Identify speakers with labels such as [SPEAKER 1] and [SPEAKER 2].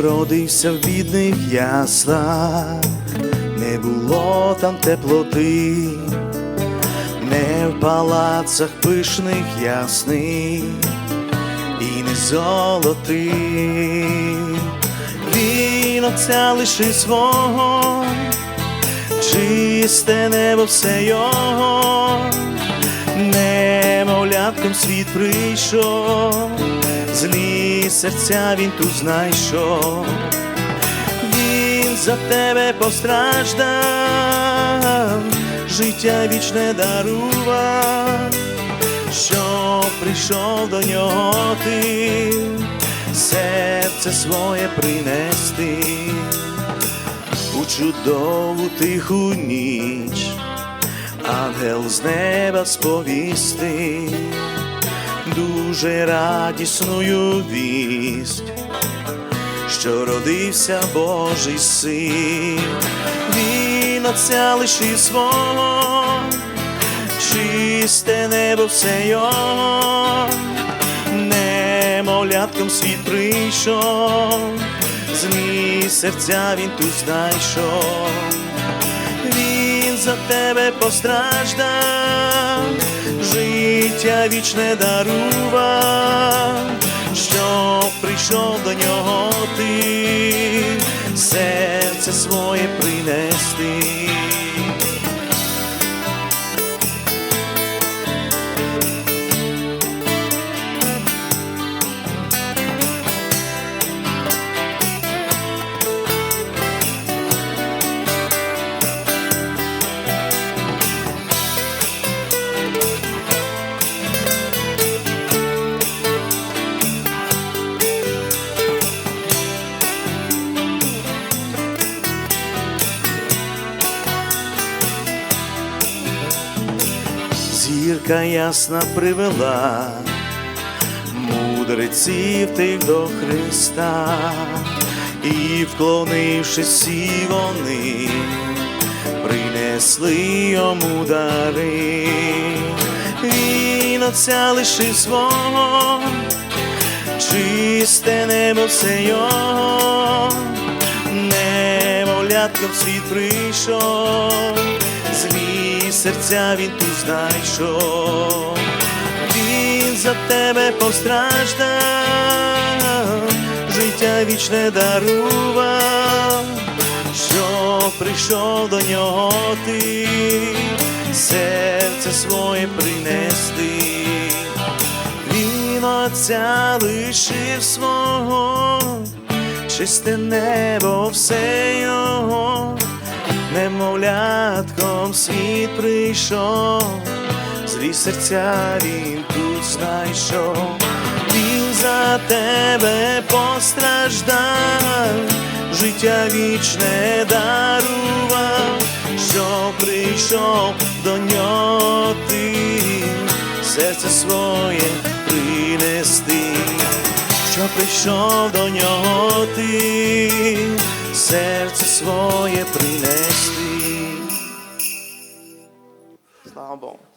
[SPEAKER 1] родився в бідних яслах, не було там теплоти, не в палацах пишних ясних. І не золотий. Він отця лишив свого, чисте небо все його, немовлятком світ прийшов, злі серця він тут знайшов, він за тебе постраждав, життя вічне дарував, що прийшов до нього ти, серце своє принести. У чудову тиху ніч, ангел з неба сповісти, дуже радісною вість, що родився Божий син, він отця лишив свого, чисте небо все його, немовлятком світ прийшов, злі серця він тут знайшов, за тебе постраждав, життя вічне дарував, що прийшов до нього ти, серце своє принести. Зірка ясна привела мудреців тих до Христа, і, вклонившись всі вони, принесли йому дари, він отця лишив свого, чисте небо все його, в світ прийшов, злі серця він тут знайшов, він за тебе постраждав, життя вічне дарував, що прийшов до нього ти, серце своє принести. Він отця лишив свого, чисте небо все немовлятком світ прийшов, злі серця він тут знайшов, він за тебе постраждав, життя вічне дарував, що прийшов до нього ти, серце своє принести, що прийшов до нього ти, серце своє принести.